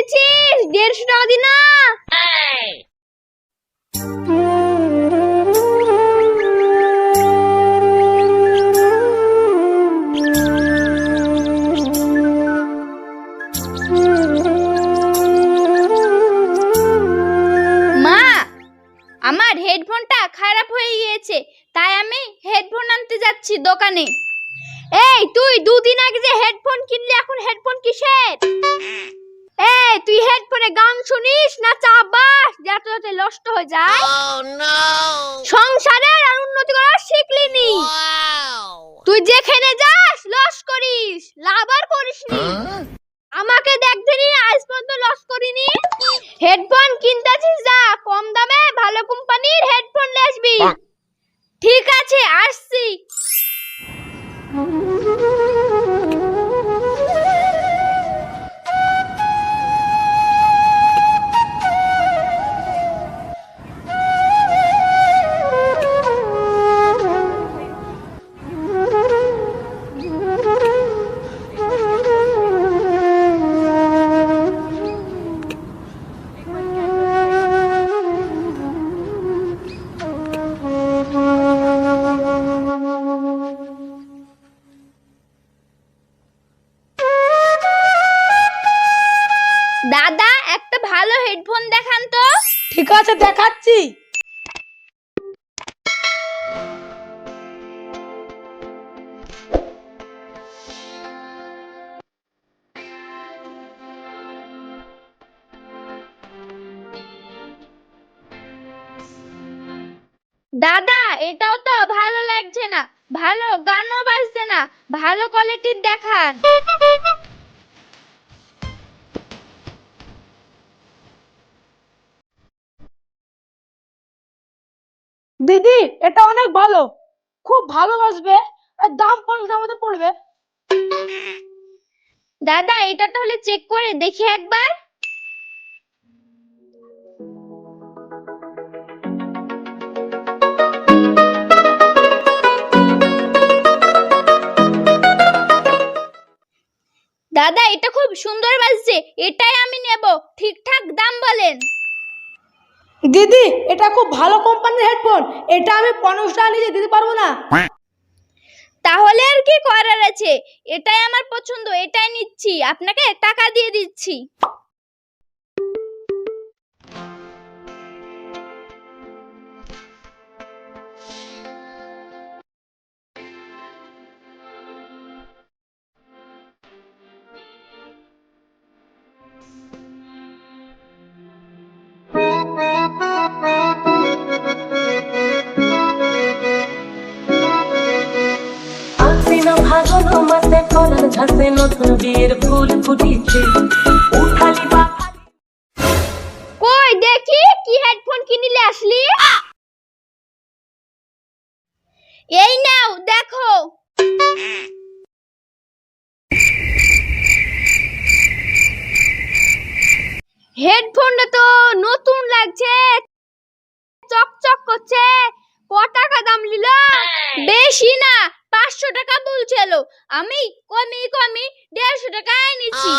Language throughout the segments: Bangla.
নিচ্ছিস দেড়শো টাকা দি না। মা, আমার হেডফোনটা খারাপ হয়ে গিয়েছে, তাই আমি হেডফোন আনতে যাচ্ছি দোকানে। এই, তুই দুদিন আগে যে হেডফোন কিনলি, এখন হেডফোন কিসের? এই তুই হেডফোনে গান শুনিস না চাবাস? যাতে যাতে নষ্ট হয়ে যায়। সংসারের আর উন্নতি করা শিখলি নি তুই যেখানে যাস লস করিস। লাভ আর করিস নি। আমাকে দেখছিনি আজ পর্যন্ত লস করিনি। হেডফোন কিনতেছিস যা কম দামে ভালো কোম্পানির হেডফোন নিয়ে আসবি। ঠিক আছে আসছি। হেডফোন দেখান তো। ঠিক আছে দেখাচ্ছি। দাদা এটাও তো ভালো লাগছে না। ভালো গানও বাজছে না। ভালো কোয়ালিটির দেখান। দিদি, এটা অনেক ভালো। খুব ভালো বাসবে আর দাম পঞ্চাশ মধ্যে পড়বে? দাদা, এটা তাহলে চেক করে দেখি একবার। দাদা, এটা খুব সুন্দর বাজছে। এটাই আমি নেব। ঠিকঠাক দাম বলেন। দিদি, এটা খুব ভালো কোম্পানির হেডফোন এটা আমি পনেরোশো টাকা নিজে দিতে পারব না? তাহলে আর কি করার আছে? এটাই আমার পছন্দ, এটাই নিচ্ছি। আপনাকে টাকা দিয়ে দিচ্ছি। আশ্বিন ফাগুন মাসে ফলার ঝাসে নতুন বিয়ের ফুল ফুটিছে উঠালি কই দেখি কি হেডফোন কিনিলে আসলি? এই নাও দেখো। হেডফোনটা তো নতুন লাগছে চকচক করছে ক টাকা দাম নিল? বেশি না পাঁচশো টাকা বলছিল। আমি কমি কমি দেড়শো টাকা এনেছি।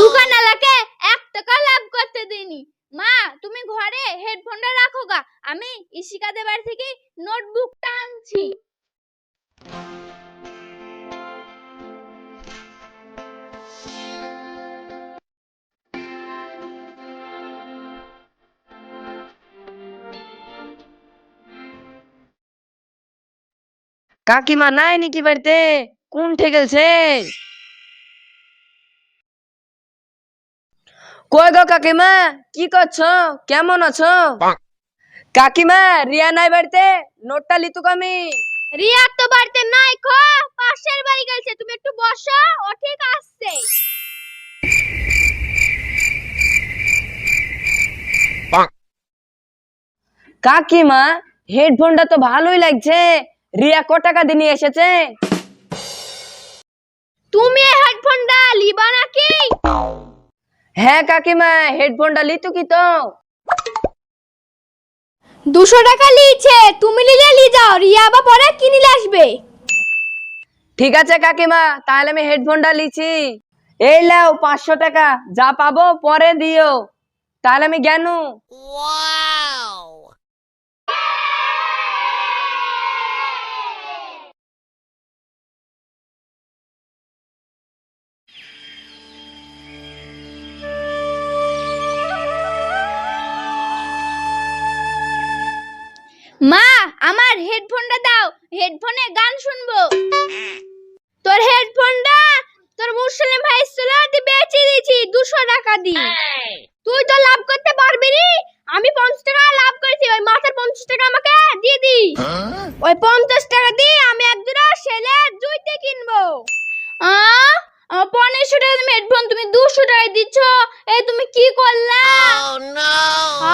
দোকানওয়ালাকে এক টাকা লাভ করতে দিনি মা তুমি ঘরে হেডফোনটা রাখো গা। আমি ইশিকাদের বাড়ি থেকে নোটবুকটা আনছি। কাকিমা নাই নাকি বাড়িতে? কোন ঠেকেছে কই গো কাকিমা? কি করছ? কেমন আছো? কাকিমা রিয়া নাই বাড়িতে? নোটটা লিতুক আমি। রিয়া তো বাড়িতে নাই খো পাশের বাড়ি গেছে তুমি একটু বসো ও ঠিক আসছে কাকিমা হেডফোনটা তো ভালোই লাগছে। রিয়া ক টাকা দিয়ে এসেছে? তুমি হেডফোনটা লিবা নাকি? হ্যাঁ কাকিমা হেডফোনটা লিতু কি তো? দুশো টাকা লিয়েছে তুমি নিলে লি যাও রিয়া আবার পরে কিনিলে আসবে? ঠিক আছে কাকিমা তাহলে আমি হেডফোনটা লিছি। এই লাও পাঁচশো টাকা যা পাবো পরে দিও। তাহলে আমি জ্ঞানু। মা আমার হেডফোনটা দাও। হেডফোনে গান শুনব। তোর হেডফোনটা তোর মুসলিম ভাই সোলাতে বেচে দিয়েছি দুশো টাকা দিয়ে। তুই তো লাভ করতে পারবি নি? আমি পঞ্চাশ টাকা লাভ করেছি। ওই মাথার পঞ্চাশ টাকা আমাকে দিয়ে দি। ওই পঞ্চাশ টাকা দিয়ে আমি এক জোড়া সেলের জুইতে কিনবো। আমার পনেরোশো টাকা তুমি হেডফোন তুমি দুশো টাকায় দিচ্ছ। এ তুমি কি করলা?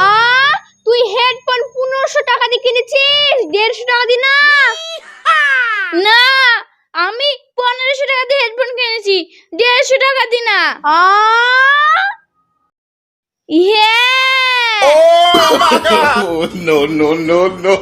আহ, তুই হেডফোন পনেরোশো টাকা দিয়ে কিনেছিস দেড়শো টাকা দি না না আমি পনেরোশো টাকা দিয়ে হেডফোন কিনেছি দেড়শো টাকা দি না ইয়ে Oh no no no no!